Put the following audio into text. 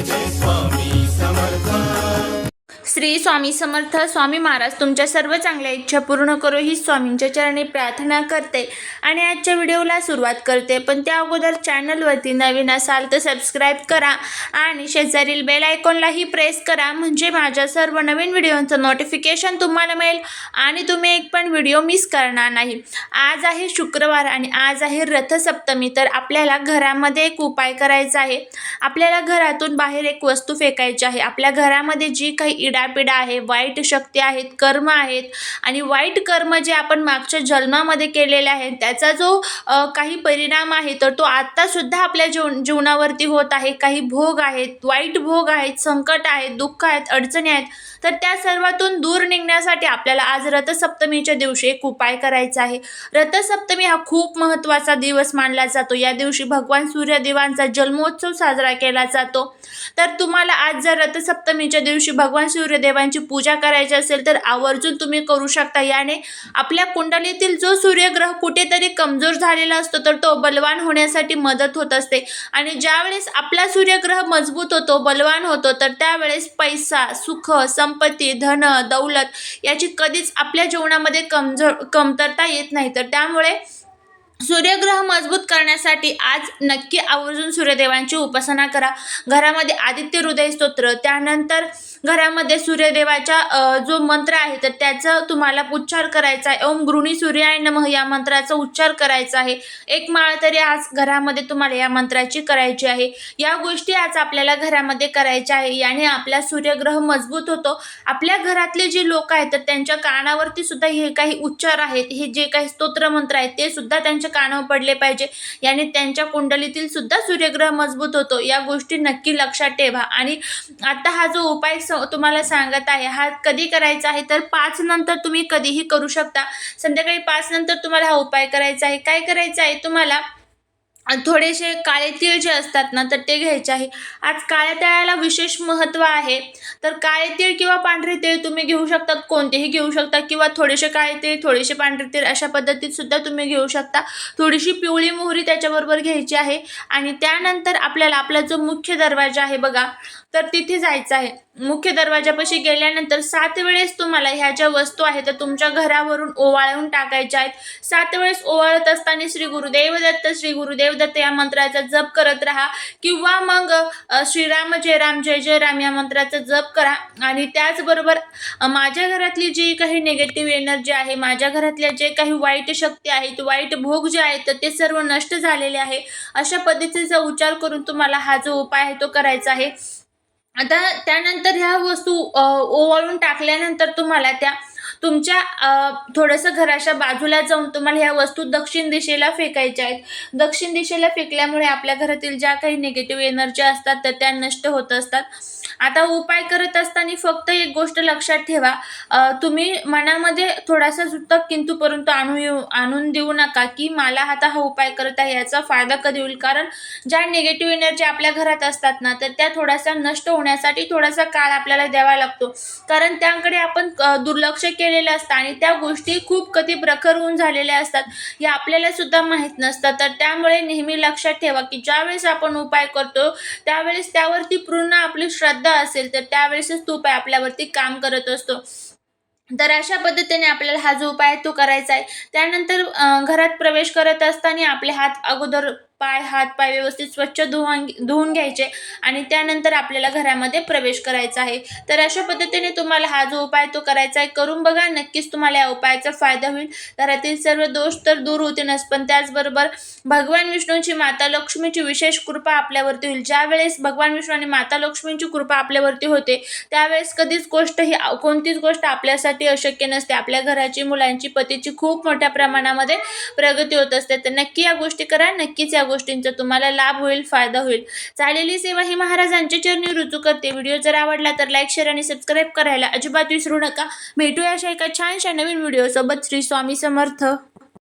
जय जय स्वामी समर्थ श्री स्वामी समर्थ स्वामी महाराज तुमच्या सर्व चांगल्या इच्छा पूर्ण करो ही स्वामींच्या चरणी प्रार्थना करते. आणि आजच्या व्हिडिओला सुरुवात करते पण त्या अगोदर चॅनलवरती नवीन असाल तर सबस्क्राईब करा आणि शेजारील बेल आयकॉनलाही प्रेस करा म्हणजे माझ्या सर्व नवीन व्हिडिओंचं नोटिफिकेशन तुम्हाला मिळेल आणि तुम्ही एक पण व्हिडिओ मिस करणार नाही. आज आहे शुक्रवार आणि आज आहे रथसप्तमी तर आपल्याला घरामध्ये एक उपाय करायचा आहे. आपल्याला घरातून बाहेर एक वस्तू फेकायची आहे. आपल्या घरामध्ये जी काही इडा इडापिडा आहे वाईट शक्ती आहेत कर्म आहेत आणि वाईट कर्म जे आपण मागच्या जन्मामध्ये केलेले आहेत त्याचा जो काही परिणाम आहे तर तो आत्तासुद्धा आपल्या जीव जीवनावरती होत आहे. काही भोग आहेत वाईट भोग आहेत संकट आहेत दुःख आहेत अडचणी आहेत तर त्या सर्वातून दूर निघण्यासाठी आपल्याला आज रथसप्तमीच्या दिवशी एक उपाय करायचा आहे. रथसप्तमी हा खूप महत्त्वाचा दिवस मानला जातो. या दिवशी भगवान सूर्यदेवांचा जन्मोत्सव साजरा केला जातो. तर तुम्हाला आज जर रथसप्तमीच्या दिवशी भगवान सूर्य सूर्यदेवांची पूजा करायची असेल तर आवर्जून तुम्ही करू शकता. याने आपल्या कुंडलीतील जो सूर्यग्रह कुठेतरी कमजोर झालेला असतो तर तो बलवान होण्यासाठी मदत होत असते. आणि ज्यावेळेस आपला सूर्यग्रह मजबूत होतो बलवान होतो तर त्यावेळेस पैसा सुख संपत्ती धन दौलत याची कधीच आपल्या जीवनामध्ये कमजोर कमतरता येत नाही. तर त्यामुळे सूर्यग्रह मजबूत करण्यासाठी आज नक्की आवर्जून सूर्यदेवांची उपासना करा. घरामध्ये आदित्य हृदय स्तोत्र त्यानंतर घरामध्ये सूर्यदेवाचा जो मंत्र आहे तर त्याचं तुम्हाला उच्चार करायचा आहे. ओम गृणी सूर्याय नमः या मंत्राचा उच्चार करायचा आहे. एक माळ तरी आज घरामध्ये तुम्हाला या मंत्राची करायची आहे. या गोष्टी आज आपल्याला घरामध्ये करायच्या आहे. याने आपला सूर्यग्रह मजबूत होतो. आपल्या घरातले जे लोक आहेत तर त्यांच्या कानावरती सुद्धा हे काही उच्चार आहेत. हे जे काही स्तोत्र मंत्र आहेत ते सुद्धा त्यांच्या कानावर पडले पाहिजे. याने त्यांच्या कुंडलीतील सुद्धा सूर्यग्रह मजबूत होतो. या गोष्टी नक्की लक्षात ठेवा. आणि आता हा जो उपाय स तुम्हाला सांगत आहे हा कधी करायचा आहे? तर पाच नंतर तुम्ही कधीही करू शकता. संध्याकाळी पाच नंतर तुम्हाला हा उपाय करायचा आहे. काय करायचं आहे? तुम्हाला थोडेसे काळे तीळ जे असतात ना तर ते घ्यायचे आहे. आज काळ्या तिळाला विशेष महत्त्व आहे. तर काळे तीळ किंवा पांढरे तीळ तुम्ही घेऊ शकतात कोणतेही घेऊ शकता. किंवा थोडेसे काळे तीळ थोडेसे पांढरे तीळ अशा पद्धतीत सुद्धा तुम्ही घेऊ शकता. थोडीशी पिवळी मोहरी त्याच्याबरोबर घ्यायची आहे. आणि त्यानंतर आपल्याला आपला जो मुख्य दरवाजा आहे बघा तर तिथे जायचं आहे. मुख्य दरवाजापाशी गेल्यानंतर सात वेळेस तुम्हाला ह्या ज्या वस्तू आहेत त्या तुमच्या घरावरून ओवाळून टाकायच्या आहेत. सात वेळेस ओवाळत असताना श्री गुरुदेव दत्त श्री गुरुदेव दत्त या मंत्राचा जप करत राहा. किंवा मग श्रीराम जय राम जय जय राम या मंत्राचा जप करा. आणि त्याचबरोबर माझ्या घरातली जी काही निगेटिव्ह एनर्जी आहे माझ्या घरातल्या जे काही वाईट शक्ती आहेत वाईट भोग जे आहेत तर ते सर्व नष्ट झालेले आहे. अशा पद्धतीचा उच्चार करून तुम्हाला हा जो उपाय आहे तो करायचा आहे. आता त्यानंतर ह्या वस्तू ओवाळून टाकल्यानंतर तुम्हाला त्या तुमच्या थोडंसं घराच्या बाजूला जाऊन तुम्हाला ह्या वस्तू दक्षिण दिशेला फेकायच्या आहेत. दक्षिण दिशेला फेकल्यामुळे आपल्या घरातील ज्या काही निगेटिव्ह एनर्जी असतात तर त्या नष्ट होत असतात. आता उपाय करत असताना फक्त एक गोष्ट लक्षात ठेवा. तुम्ही मनामध्ये थोडासा जुत्ता किंतु परंतु आणू येऊ आणून देऊ नका की मला आता हा उपाय करत आहे याचा फायदा कधी होईल? कारण ज्या निगेटिव्ह एनर्जी आपल्या घरात असतात ना तर त्या थोड्याशा नष्ट होण्यासाठी थोडासा काळ आपल्याला द्यावा लागतो. कारण त्याकडे आपण दुर्लक्ष केलं केलेलं असतं आणि त्या गोष्टी खूप कधी प्रखर होऊन झालेल्या असतात हे आपल्याला सुद्धा माहीत नसतं. तर त्यामुळे नेहमी लक्षात ठेवा की ज्यावेळेस आपण उपाय करतो त्यावेळेस त्यावरती पूर्ण आपली श्रद्धा असेल तर त्यावेळेसच तो उपाय आपल्यावरती काम करत असतो. तर अशा पद्धतीने आपल्याला हा जो उपाय आहे तो करायचा आहे त्यानंतर घरात प्रवेश करत असताना आपले हात अगोदर पाय हात पाय व्यवस्थित स्वच्छ धुवून धुवून घ्यायचे आणि त्यानंतर आपल्याला घरामध्ये प्रवेश करायचा आहे. तर अशा पद्धतीने तुम्हाला हा जो उपाय तो करायचा आहे करून बघा. नक्कीच तुम्हाला या उपायाचा फायदा होईल. घरातील सर्व दोष तर दूर होतीलच पण त्याचबरोबर भगवान विष्णूंची माता लक्ष्मीची विशेष कृपा आपल्यावरती होईल. ज्यावेळेस भगवान विष्णू आणि माता लक्ष्मींची कृपा आपल्यावरती होते त्यावेळेस कधीच गोष्ट ही कोणतीच गोष्ट आपल्यासाठी अशक्य नसते. आपल्या घराची मुलांची पतीची खूप मोठ्या प्रमाणामध्ये प्रगती होत असते. तर नक्की या गोष्टी करा नक्कीच या गोष्टींचा तुम्हाला लाभ होईल फायदा होईल. चालेली सेवा ही महाराजांच्या चरणी रुजू करते. व्हिडिओ जर आवडला तर लाईक शेअर आणि सबस्क्राईब करायला अजिबात विसरू नका. भेटूया अशा एका छानशा नवीन व्हिडिओसोबत श्री स्वामी समर्थ.